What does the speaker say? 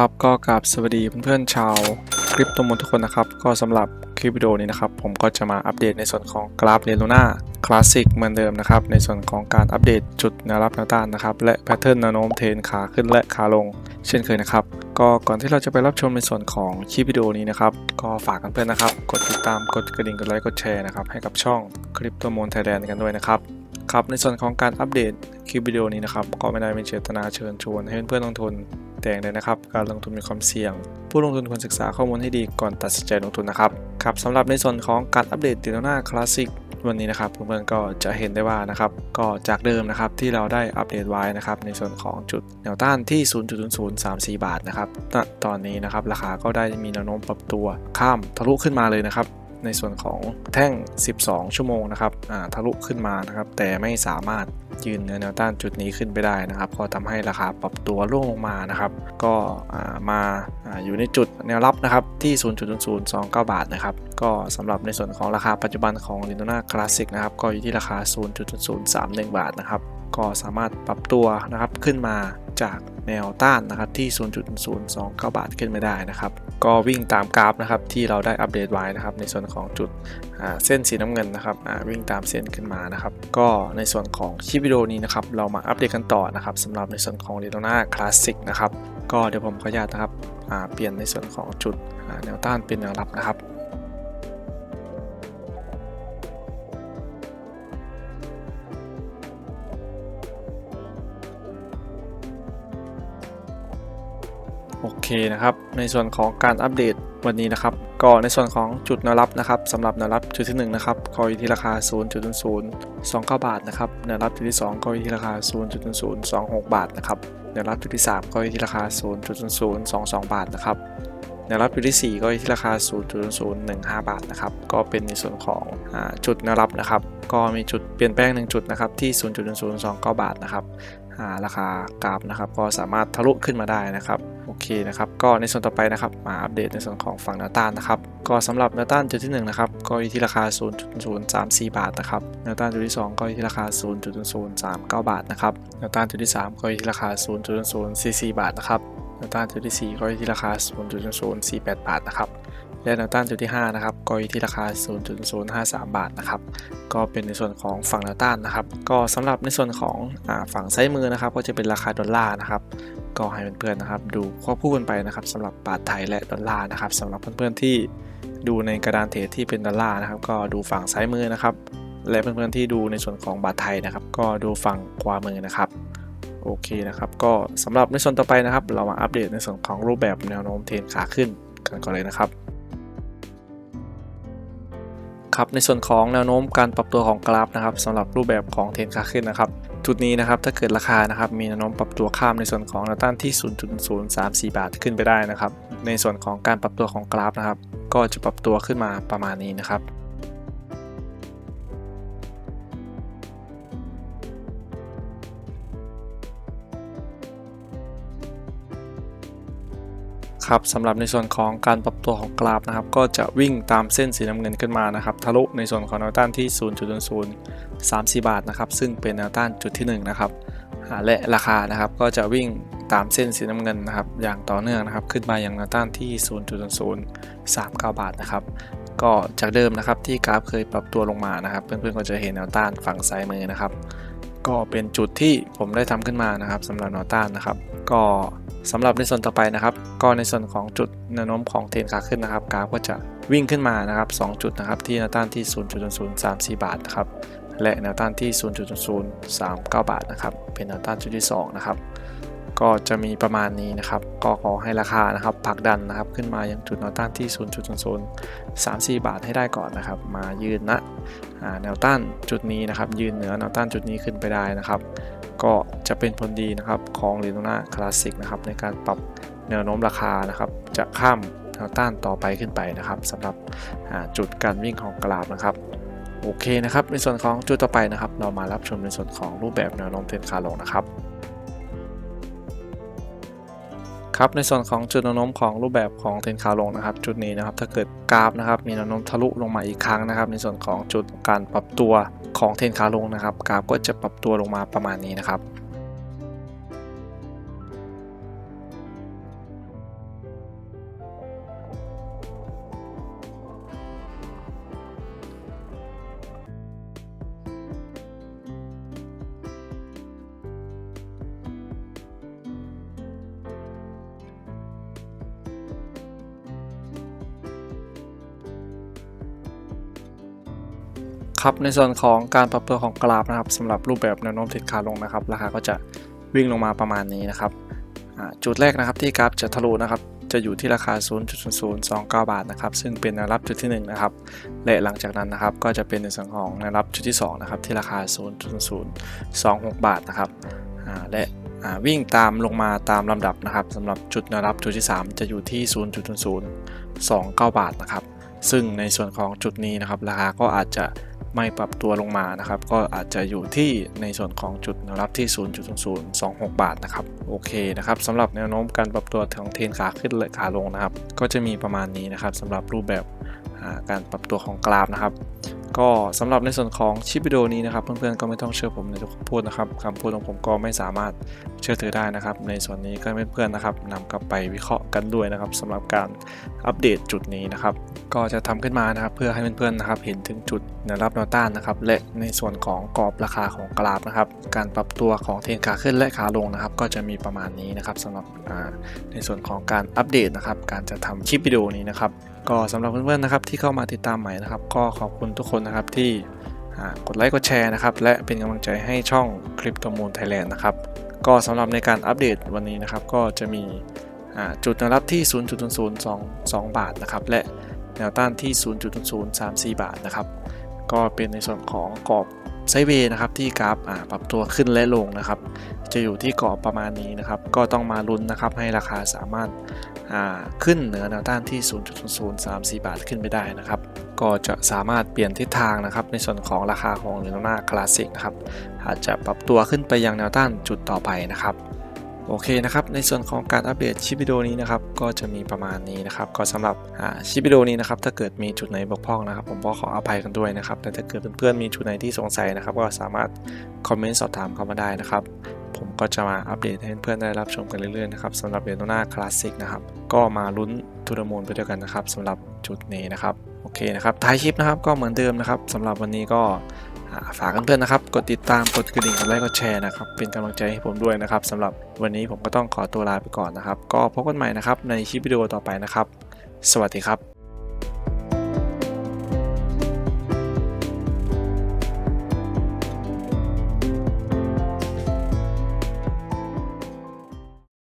ครับก็กราบสวัสดีเพื่อนๆชาวคลิปตัวมนทุกคนนะครับ ก็สำหรับคลิปวิดีโอนี้นะครับ ผมก็จะมาอัปเดตในส่วนของกราฟเรโ o นาคลาสสิกเหมือนเดิมนะครับ ในส่วนของการอัปเดตจุดแนวรับแนวต้านนะครับ และแพทเทิร์นแนวโน้มเทรนขาขึ้นและขาลง เช่นเคยนะครับ ก็ก่อนที่เราจะไปรับชมในส่วนของคลิปวิดีโอนี้นะครับ ก็ฝากกันเพื่อนๆนะครับ กดติดตามกดกระดิ่งกดไลค์กดแชร์นะครับให้กับช่องคลิปตัวมนไทยแลนด์กันด้วยนะครับครับในส่วนของการอัปเดตคลิปวิดีโอนี้นะครับก็ไม่ได้เป็นเจตนาเชิญชวนให้เพื่อนๆลงทุน แต่อย่างใดนะครับ การลงทุนมีความเสี่ยง ผู้ลงทุนควรศึกษาข้อมูลให้ดีก่อนตัดสินใจลงทุนนะครับ ครับสำหรับในส่วนของการอัปเดตติโนนาคลาสสิกวันนี้นะครับเพื่อนๆก็จะเห็นได้ว่านะครับก็จากเดิมนะครับที่เราได้อัปเดตไว้นะครับในส่วนของจุดแนวต้านที่ 0.0034 บาทนะครับณตอนนี้นะครับราคาก็ได้มีแนวโน้มปรับตัวข้ามทะลุขึ้นมาเลยนะครับ ในส่วนของแท่ง 12 ชั่วโมงนะครับทะลุขึ้นมานะครับ แต่ไม่สามารถยืนเหนือแนวต้านจุดนี้ขึ้นไปได้นะครับ ก็ทำให้ราคาปรับตัวร่วงลงมานะครับ ก็มาอยู่ในจุดแนวรับนะครับที่ 0.0029 บาทนะครับ ก็สำหรับในส่วนของราคาปัจจุบันของ l i n o n a Classic นะครับ ก็อยู่ที่ราคา 0.031 บาทนะครับ ก็สามารถปรับตัวนะครับขึ้นมาจาก แนวต้านนะครับที่ 0.029 บาทขึ้นไม่ได้นะครับ ก็วิ่งตามกราฟนะครับที่เราได้อัปเดตไว้นะครับ ในส่วนของจุดเส้นสีน้ำเงินนะครับวิ่งตามเส้นขึ้นมานะครับ ก็ในส่วนของคลิปวิดีโอนี้นะครับเรามาอัปเดตกันต่อนะครับสำหรับในส่วนของ l i n o n a Classic นะครับก็เดี๋ยวผมขออนุญาตนะครับเปลี่ยนในส่วนของจุดแนวต้านเป็นแนวรับนะครับ โอเคนะครับในส่วนของการอัปเดตวันนี้นะครับก็ในส่วนของจุดแนวรับนะครับสำหรับแนวรับจุดที่1นะครับก็อยู่ที่ราคา 0.029 บาทนะครับแนวรับจุดที่2ก็อยู่ที่ราคา 0.026 บาทนะครับแนวรับจุดที่3ก็อยู่ที่ราคา 0.022 บาทนะครับแนวรับจุดที่4ก็อยู่ที่ราคา 0.015 บาทนะครับ ก็เป็นในส่วนของอจุดแนวรับนะครับ ก็มีจุดเปลี่ยนแปลงหนึ่งจุดนะครับที่ 0.029 บาทนะครับ ราคากราฟนะครับ ก็สามารถทะลุขึ้นมาได้นะครับ เคนะครับ ก็ในส่วนต่อไปนะครับ มาอัปเดตในส่วนของฝั่งนาต้านนะครับ ก็สำหรับนาต้านจุดที่1นะครับ ก็อยู่ที่ราคา 0.034 บาทนะครับนาต้านจุดที่ 2 ก็อยู่ที่ราคา 0.039 บาทนะครับนาต้านจุดที่ 3 ก็อยู่ที่ราคา 0.044 บาทนะครับนาต้านจุดที่ 4 ก็อยู่ที่ราคา 0.048 บาทนะครับ และแนวต้านจุดที่ 5 นะครับ ก็อยู่ที่ราคา 0.053 บาทนะครับ ก็เป็นในส่วนของฝั่งแนวต้านนะครับ ก็สำหรับในส่วนของอฝั่งซ้ายมือนะครับ ก็จะเป็นราคาดอลลาร์นะครับ ก็ให้เพื่อนๆนะครับ ดูควบคู่กันไปนะครับสำหรับบาทไทยและดอลลาร์นะครับสำหรับเพื่อนๆที่ดูในกระดานเทรดที่เป็นดอลลาร์นะครับ ก็ดูฝั่งซ้ายมือนะครับ และเพื่อนๆที่ดูในส่วนของบาทไทยนะครับ ก็ดูฝั่งขวามือนะครับโอเคนะครับ ก็สำหรับในส่วนต่อไปนะครับ เรามาอัปเดตในส่วนของรูปแบบแนวโน้มเทรนขาขึ้นกันก่อนเลยนะครับ ครับในส่วนของแนวโน้มการปรับตัวของกราฟนะครับสำหรับรูปแบบของเทรนขาขึ้นนะครับจุดนี้นะครับถ้าเกิดราคานะครับมีแนวโน้มปรับตัวข้ามในส่วนของแนวต้านที่ 0.034 บาทขึ้นไปได้นะครับในส่วนของการปรับตัวของกราฟนะครับก็จะปรับตัวขึ้นมาประมาณนี้นะครับ ครับสำหรับในส่วนของการปรับตัวของกราฟนะครับ ก็จะวิ่งตามเส้นสีน้ำเงินขึ้นมานะครับ ทะลุในส่วนของแนวต้านที่ 0.034 บาทนะครับ ซึ่งเป็นแนวต้านจุดที่1นะครับและราคานะครับก็จะวิ่งตามเส้นสีน้ำเงินนะครับ อย่างต่อเนื่องนะครับ ขึ้นมาอย่างแนวต้านที่ 0.039 บาทนะครับ ก็จากเดิมนะครับที่กราฟเคยปรับตัวลงมานะครับ เพื่อนๆก็จะเห็นแนวต้านฝั่งซ้ายมือนะครับ ก็เป็นจุดที่ผมได้ทำขึ้นมานะครับสำหรับแนวต้านนะครับ ก็สำหรับในส่วนต่อไปนะครับ ก็ในส่วนของจุดแนวโน้มของเทรนขาขึ้นนะครับกราฟก็จะวิ่งขึ้นมานะครับ 2 จุดนะครับ ที่แนวต้านที่ 0.034 บาทนะครับ และแนวต้านที่ 0.039 บาทนะครับ เป็นแนวต้านจุดที่ 2 นะครับ ก็จะมีประมาณนี้นะครับ ก็ขอให้ราคานะครับผักดันนะครับ ขึ้นมายังจุดแนวต้านที่ 0.0034 บาทให้ได้ก่อนนะครับ มายืนนะแนวต้านจุดนี้นะครับ ยืนเหนือแนวต้านจุดนี้ขึ้นไปได้นะครับ ก็จะเป็นผลดีนะครับของเรโนนาคลาสสิกนะครับในการปรับแนวโน้มราคานะครับ จะข้ามแนวต้านต่อไปขึ้นไปนะครับสำหรับจุดการวิ่งของกราฟนะครับโอเคนะครับในส่วนของจุดต่อไปนะครับ เรามารับชมในส่วนของรูปแบบแนวโน้มเทรนขาลงนะครับ ครับในส่วนของจุดแนวโน้มของรูปแบบของเทรนขาลงนะครับ จุดนี้นะครับถ้าเกิดกราฟนะครับมีแนวโน้มทะลุลงมาอีกครั้งนะครับ ในส่วนของจุดการปรับตัวของเทรนขาลงนะครับกราฟก็จะปรับตัวลงมาประมาณนี้นะครับ ครับในส่วนของการปรับตัวของกราฟนะครับสำหรับรูปแบบแนวโน้มทิศขาลงนะครับ ราคาก็จะวิ่งลงมาประมาณนี้นะครับจุดแรกนะครับที่กราฟจะทะลุนะครับจะอยู่ที่ราคา 0.0029 บาทนะครับ ซึ่งเป็นแนวรับจุดที่1นะครับ และหลังจากนั้นนะครับ ก็จะเป็นในส่วนของแนวรับจุดที่2นะครับ ที่ราคา 0.0026 บาทนะครับ และวิ่งตามลงมาตามลำดับนะครับสำหรับจุดแนวรับจุดที่ 3 จะอยู่ที่ 0.0029 บาทนะครับ ซึ่งในส่วนของจุดนี้นะครับ ราคาก็อาจจะ ไม่ปรับตัวลงมานะครับ ก็อาจจะอยู่ที่ในส่วนของจุดแนวรับที่ 0.0026 บาทนะครับ โอเคนะครับสำหรับแนวโน้มการปรับตัวของเทนขาขึ้นและขาลงนะครับ ก็จะมีประมาณนี้นะครับสำหรับรูปแบบการปรับตัวของกราฟนะครับ ก็สำหรับในส่วนของชิปวิดีโอนี้นะครับเพื่อนๆก็ไม่ต้องเชื่อผมในทุกคำพูดนะครับคำพูดของผมก็ไม่สามารถเชื่อถือได้นะครับ ในส่วนนี้ก็เพื่อนๆนะครับนำกลับไปวิเคราะห์กันด้วยนะครับสำหรับการอัปเดตจุดนี้นะครับก็จะทำขึ้นมานะครับเพื่อให้เพื่อนๆนะครับเห็นถึงจุดแนวรับแนวต้านนะครับและในส่วนของกรอบราคาของกราฟนะครับการปรับตัวของเทรนขาขึ้นและขาลงนะครับ ก็จะมีประมาณนี้นะครับสำหรับในส่วนของการอัปเดตนะครับการจะทำคลิปวิดีโอนี้นะครับ ก็สำหรับเพื่อนๆนะครับที่เข้ามาติดตามใหม่นะครับ ก็ขอบคุณทุกคนนะครับที่กดไลค์กดแชร์นะครับและเป็นกำลังใจให้ช่องคลิปตมูลไทยแลนด์นะครับก็สำหรับในการอัปเดตวันนี้นะครับ ก็จะมีจุดแนวรับที่ 0.0022บาทนะครับและแนวต้านที่0.0034 บาทนะครับ ก็เป็นในส่วนของกรอบ ไซเวย์นะครับที่กราฟปรับตัวขึ้นและลงนะครับ จะอยู่ที่กรอบประมาณนี้นะครับ ก็ต้องมาลุ้นนะครับให้ราคาสามารถาขึ้นเหนือแนวต้านที่ 0.0034 บาทขึ้นไปได้นะครับ ก็จะสามารถเปลี่ยนทิศทางนะครับ ในส่วนของราคาของเหรียญหน้าคลาสสิกนะครับอาจจะปรับตัวขึ้นไปยังแนวต้านจุดต่อไปนะครับ โอเคนะครับในส่วนของการอัปเดตชิปวิดีโอนี้นะครับก็จะมีประมาณนี้นะครับก็สำหรับชิปวิดีโอนี้นะครับถ้าเกิดมีจุดไหนบกพร่องนะครับผมก็ขออภัยกันด้วยนะครับแต่ถ้าเกิดเพื่อนๆมีจุดไหนที่สงสัยนะครับก็สามารถคอมเมนต์สอบถามเข้ามาได้นะครับผมก็จะมาอัปเดตให้เพื่อนๆได้รับชมกันเรื่อยๆนะครับสำหรับเรียญหน้าคลาสสิกนะครับก็มาลุ้นทุนมูลไปด้วยกันนะครับสำหรับจุดนี้นะครับโอเคนะครับท้ายคลิปนะครับก็เหมือนเดิมนะครับสำหรับวันนี้ก็ ฝากเพื่อนๆนะครับ กดติดตามกดกระดิ่งกดไลค์กดแชร์นะครับ เป็นกำลังใจให้ผมด้วยนะครับสำหรับวันนี้ผมก็ต้องขอตัวลาไปก่อนนะครับ ก็พบกันใหม่นะครับในคลิปวิดีโอต่อไปนะครับ สวัสดีครับ